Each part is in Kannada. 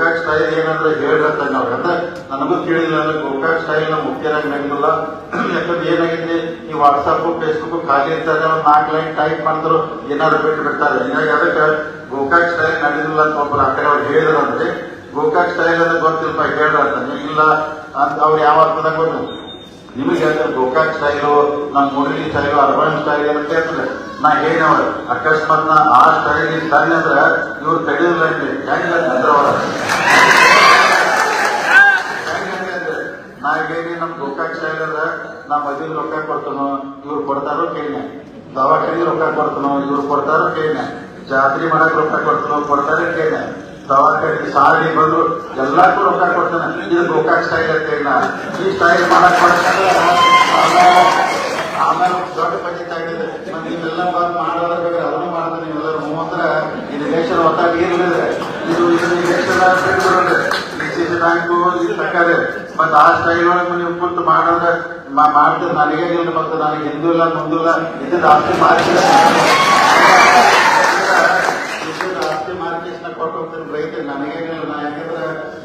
ಗೋಕಾಕ್ ಸ್ಟೈಲ್ ಏನಂದ್ರೆ ಹೇಳ್ರತ್ತ ನಾವು ಅಂದ್ರೆ ನನಗೂ ತಿಳಿದಿಲ್ಲ ಅಂದ್ರೆ ಗೋಕಾಕ್ ಸ್ಟೈಲ್ನ ಮುಖ್ಯರಾಗಿ ನಡೆದಿಲ್ಲ. ಯಾಕಂದ್ರೆ ಏನಾಗಿದೆ? ಈ ವಾಟ್ಸಪ್ ಫೇಸ್ಬುಕ್ ಖಾಲಿ ಇರ್ತಾರೆ ಒಂದ್ ನಾಲ್ಕು ಲೈನ್ ಟೈಪ್ ಮಾಡಿದ್ರು ಏನಾದ್ರು ಬಿಟ್ಟು ಬಿಡ್ತಾರೆ. ಹೀಗಾಗಿ ಅದಕ್ಕೆ ಗೋಕಾಕ್ ಸ್ಟೈಲ್ ನಡೆದಿಲ್ಲ ಅಂತ ಒಬ್ಬರು ಆ ಕಡೆ ಅವ್ರು ಹೇಳಿದ್ರಂದ್ರೆ ಗೋಕಾಕ್ ಸ್ಟೈಲ್ ಅಂದ್ರೆ ಗೊತ್ತಿಲ್ಪ ಅಂತ. ಇಲ್ಲ ಅಂತ ಅವ್ರು ಯಾವ ಅರ್ಥದಾಗ ಗೊತ್ತು ನಿಮಗೆ ಹೇಳ್ತಾರೆ ಗೋಕಾಕ್ ಸ್ಟೈಲು ನಮ್ಮ ಮುರಳಿ ಸ್ಟೈಲು ಅರ್ಬನ್ ಸ್ಟೈಲ್ ಅಂತ ಹೇಳ್ತಾರೆ ನಾ ಏನವ ಅಕಸ್ಮಾತ್ ನಾ ಆ ಸ್ಟೈಲ್ ಸಣ್ಣ ಅಂದ್ರೆ ಇವ್ರು ತಡೆಯೋದಿಲ್ಲ ಅಂತ ಅಂದ್ರೆ ಅವ್ರ? ನಾ ಹೇಳಿ ನಮ್ ಗೋಕಾಕ್ ಸ್ಟೈಲ್ ಅಂದ್ರೆ, ನಾ ಮದುವೆ ರೊಕ್ಕ ಕೊಡ್ತಾನೋ, ಇವ್ರು ಕೊಡ್ತಾರೋ ಕೇಳಿನ ದವಾಖಾನೆ ರೊಕ್ಕ ಕೊಡ್ತಾನೋ, ಇವ್ರು ಕೊಡ್ತಾರೋ ಕೇಳಿನ ಜಾತ್ರೆ ಮಾಡಕ್ ರೊಕ್ಕ ಕೊಡ್ತಾನೋ, ಕೊಡ್ತಾರೋ ಕೇಳಿನ ದವಾಖಾನೆ ಸಾರಿ ಬಂದು ಎಲ್ಲಕ್ಕೂ ರೊಕ್ಕ ಕೊಡ್ತಾನೆ. ಇದು ಗೋಕಾಕ್ ಸ್ಟೈಲ್ ಅಂತ ಇಲ್ಲ ಈ ಸ್ಟೈಲ್ ಮಾಡಕ್ ಆಮೇಲೆ ದೊಡ್ಡ ಪಂಚಾಯತ್ ಆಗಿದೆ. ಮತ್ತೆ ನೀವೆಲ್ಲ ಬಂದು ಮಾಡೋದ್ರ ಬೇಕಾದ್ರೆ ಅದನ್ನು ಮಾಡ್ತಾನೆ. ನೀವೆಲ್ಲರೂ ಮೂವತ್ತರ ಇದು ದೇಶದ ಒತ್ತಾಗ ಏನಿದೆ ಇದು ಇದು ದೇಶದ ಬ್ಯಾಂಕು ಇದು ಸರ್ಕಾರ. ಮತ್ತೆ ಆ ಸ್ಟೈಲ್ ಒಳಗೆ ನೀವು ಕುಂತು ಮಾಡೋದ್ರೆ ಮಾಡ್ತದೆ ಮಾಡ್ತೀರಿ. ನನಗೆ ಮತ್ತೆ ನನಗೆ ಹಿಂದೂ ಇಲ್ಲ, ಮುಂದೂ ಇಲ್ಲ. ಇದು ಆಸ್ತಿ ಮಾರ್ಕೆಟ್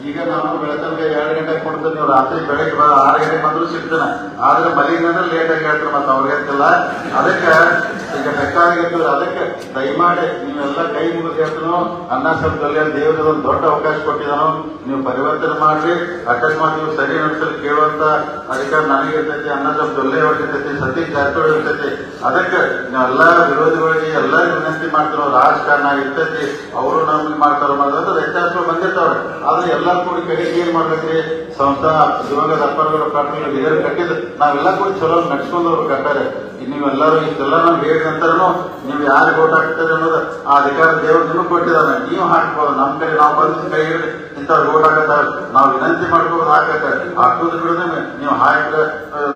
ಈಗ ನಾವು ಬೆಳತನಕ ಎರಡು ಗಂಟೆಗೆ ಕೊಡ್ತೇನೆ, ನೀವು ರಾತ್ರಿ ಬೆಳಗ್ಗೆ ಆರು ಗಂಟೆಗೆ ಬಂದ್ರು ಸಿಗ್ತೇನೆ. ಆದ್ರೆ ಮಲಿಗಂದ್ರೆ ಲೇಟ್ ಆಗಿ ಹೇಳ್ತಾರೆ ಮತ್ತೆ ಅವ್ರಿಗೆ ಅದಕ್ಕೆ ಬೇಕಾಗಿರ್ತದೆ ಅದಕ್ಕೆ ದಯಮಾಡಿ ನೀವೆಲ್ಲ ಕೈ ಮುಗಿದು ಹೇಳ್ತಾನೋ, ಅನ್ನ ಸಂಸ್ಥೆಯಲ್ಲಿ ದೇವರ ಒಂದು ದೊಡ್ಡ ಅವಕಾಶ ಕೊಟ್ಟಿದ್ದಾನೋ, ನೀವು ಪರಿವರ್ತನೆ ಮಾಡ್ರಿ. ಅಕಸ್ಮಾತ್ ನೀವು ಸರಿ ನಡೆಸಲು ಕೇಳುವಂತ ಅಧಿಕಾರ ನನಗೆ ಇರ್ತೈತಿ, ಅನ್ನ ಸ್ವಲ್ಪ ದೊಲ್ಲೆ ಇರ್ತೈತಿ, ಸತೀಶ್ ಜಾರಕಿಹೊಳಿ ಇರ್ತೈತಿ. ಅದಕ್ಕೆ ಎಲ್ಲ ವಿರೋಧಿಗಳಿಗೆ ಎಲ್ಲ ವಿನಂತಿ ಮಾಡ್ತಾರೋ ರಾಜಕಾರಣ ಇರ್ತೈತಿ, ಅವರು ನಮ್ಗೆ ಮಾಡ್ತಾರೋ ಮಾಡೋದು ವ್ಯತ್ಯಾಸಗಳು ಬಂದಿರ್ತಾವ್ರೆ ಆದ್ರೆ ಎಲ್ಲರೂ ಕೂಡ ಕಡೆಗೆ ಏನ್ ಮಾಡ್ಬೇಕ್ರಿ? ಸಂಸ್ಥಾ ದಿವಂಗತ ಅಪ್ಪರಗೌಡ ಪಾಟೀಲ್ ಬೇರೆ ಕಟ್ಟಿದ್ರು ನಾವೆಲ್ಲ ಕೂಡ ಚಲೋ ನಡ್ಸ್ಕೊಂಡು ಹೋಗ್ಬೇಕಾರೆ ನೀವೆಲ್ಲರೂ ಇಷ್ಟೆಲ್ಲ ನಾವು ಹೇಳಿದ ನಂತರನು ನೀವು ಯಾರು ಓಟ್ ಹಾಕ್ತಾರೆ ಅನ್ನೋದು ಆ ಅಧಿಕಾರ ದೇವರು ನಿಮಗೆ ಕೊಟ್ಟಿದ್ದಾನೆ. ನೀವು ಹಾಕ್ಬೋದು. ನಮ್ಮ ಕೈ ನಾವು ಬಂದು ಕೈ ಹಿಡಿದು ಇಂಥವ್ರಿಗೆ ಓಟ್ ಹಾಕತ್ತಾರೆ ನಾವು ವಿನಂತಿ ಮಾಡ್ಬೋದು ಹಾಕತ್ತೆ ಹಾಕೋದು ಬಿಡೋದೇ ನೀವು ಹಾಕಿದ್ರೆ